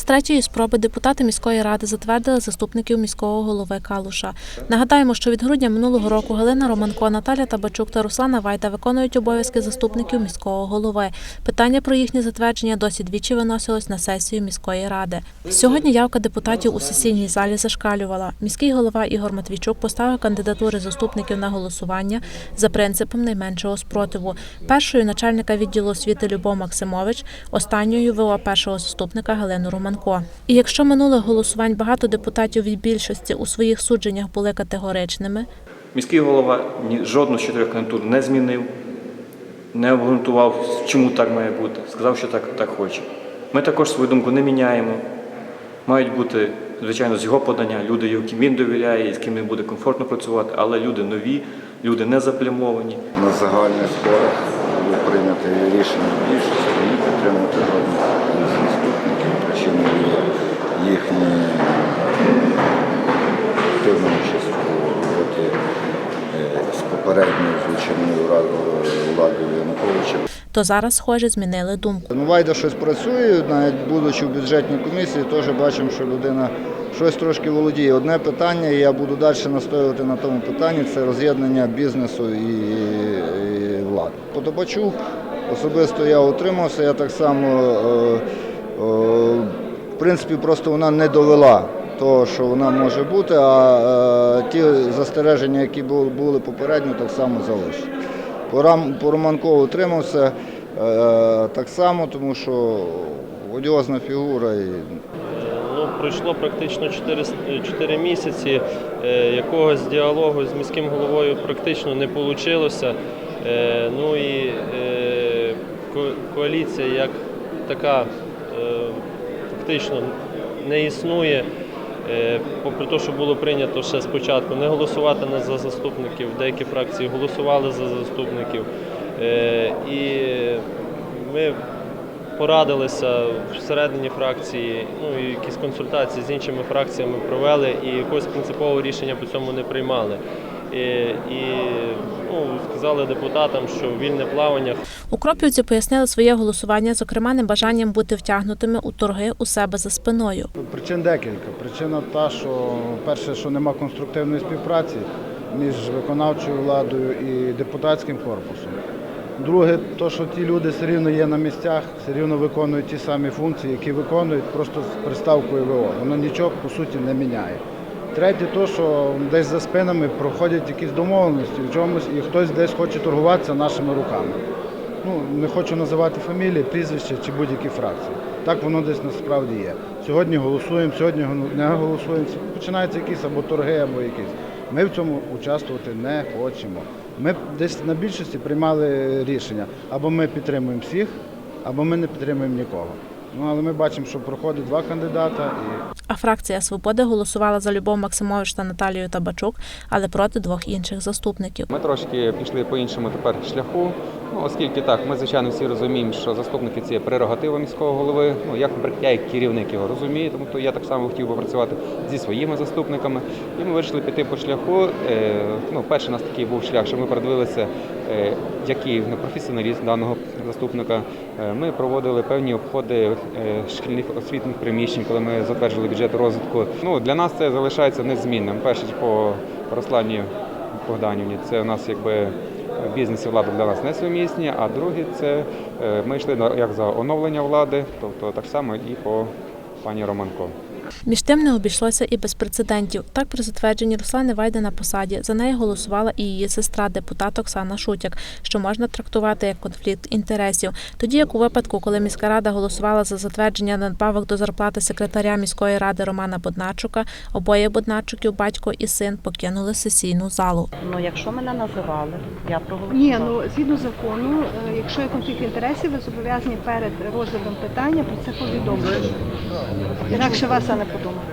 З третьої спроби депутати міської ради затвердили заступників міського голови Калуша. Нагадаємо, що від грудня минулого року Галина Романко, Наталя Табачук та Руслана Вайда виконують обов'язки заступників міського голови. Питання про їхнє затвердження досі двічі виносилось на сесію міської ради. Сьогодні явка депутатів у сесійній залі зашкалювала. Міський голова Ігор Матвійчук поставив кандидатури заступників на голосування за принципом найменшого спротиву. Першою начальника відділу освіти Любов Максимович, останньою ВО першого заступника Галину Романко. І якщо минулих голосувань багато депутатів від більшості у своїх судженнях були категоричними, Міський голова ні- жодну з чотирьох кандидатур не змінив, не обґрунтував, чому так має бути. Сказав, що так, так хоче. Ми також свою думку не міняємо. Мають бути, звичайно, з його подання люди, яким він довіряє з ким він буде комфортно працювати, але люди нові, люди не заплямовані. на загальних зборах було прийнято рішення більшості не підтримувати жодних із заступників. Причиною є їхні активну участь у роботі е, з попередньою злочинною радою- владою Януковича. то зараз, схоже, змінили думку. Ну, Вайда щось працює, навіть будучи в бюджетній комісії, теж бачимо, що людина щось трошки володіє. Одне питання, і я буду далі настоювати на тому питанні, це роз'єднання бізнесу і, і влади. По особисто я утримався, я так само, е, е, в принципі, просто вона не довела того, що вона може бути, а е, ті застереження, які були, попередньо, так само залишать. По, утримався е, так само, тому що одіозна фігура. Ну, пройшло практично 4, 4 місяці. Е, Якогось діалогу з міським головою практично не вийшло. Ну і ко- коаліція як така фактично не існує. Е, Попри те, що було прийнято ще спочатку не голосувати за заступників, деякі фракції голосували за заступників. Е, І ми порадилися всередині фракції, ну і якісь консультації з іншими фракціями провели і якогось принципового рішення по цьому не приймали. І, і ну, сказали депутатам, що вільне плавання У Кропівці пояснили своє голосування, зокрема, небажанням бути втягнутими у торги у себе за спиною. Причин декілька. Причина та, що перше, що нема конструктивної співпраці між виконавчою владою і депутатським корпусом. Друге, то, що ті люди все рівно є на місцях, все рівно виконують ті самі функції, які виконують просто з приставкою ВО. Воно нічого по суті не міняє. Третє, то, що десь за спинами проходять якісь домовленості в чомусь, і хтось десь хоче торгуватися нашими руками. Ну, не хочу називати фамілії, прізвища чи будь-які фракції. Так воно десь насправді є. Сьогодні голосуємо, сьогодні не голосуємо. Починаються якісь або торги, або якісь. Ми в цьому участвувати не хочемо. Ми десь на більшості приймали рішення. Або ми підтримуємо всіх, або ми не підтримуємо нікого. Ну, але ми бачимо, що проходить два кандидата і А фракція Свободи голосувала за Любов Максимович та Наталію Табачук, але проти двох інших заступників. Ми трошки пішли по іншому тепер шляху. Ну, оскільки так, ми звичайно всі розуміємо, що заступники це прерогатива міського голови. Ну як наприклад, я як керівник його розумію, тому то я так само хотів би працювати зі своїми заступниками. І ми вирішили піти по шляху. Е, ну, перший у нас такий був шлях, що ми передивилися, е, який ну, професіоналіст даного заступника. Е, Ми проводили певні обходи шкільних освітніх приміщень, коли ми затверджували бюджет розвитку. Ну для нас це залишається незмінним. Перше по Руслані Богданівні, це у нас якби бізнес і влада для нас не сумісні, а друге це е, ми йшли як за оновлення влади, тобто так само і по пані Романко. Між тим не обійшлося і без прецедентів. Так, при затвердженні Руслани Вайди на посаді за неї голосувала і її сестра, депутат Оксана Шутяк, що можна трактувати як конфлікт інтересів. Тоді як у випадку, коли міська рада голосувала за затвердження надбавок до зарплати секретаря міської ради Романа Боднарчука, обоє Боднарчуків, батько і син, покинули сесійну залу. Ну, якщо мене називали, я проголосувала. Ні, ну згідно закону, е, якщо є конфлікт інтересів, ви зобов'язані перед розглядом питання про це повідомити. Інакше вас не подумав.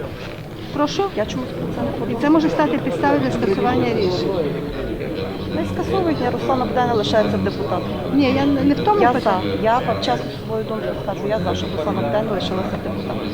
Прошу. Я чомусь про це не І це може стати підставою для скасування рішення. Не скасовують, я Руслана Богдана лишається депутатом. Ні, я не в тому Я за. Я чесно свою думку скажу, я за, щоб Руслана Богдана лишилася депутатом.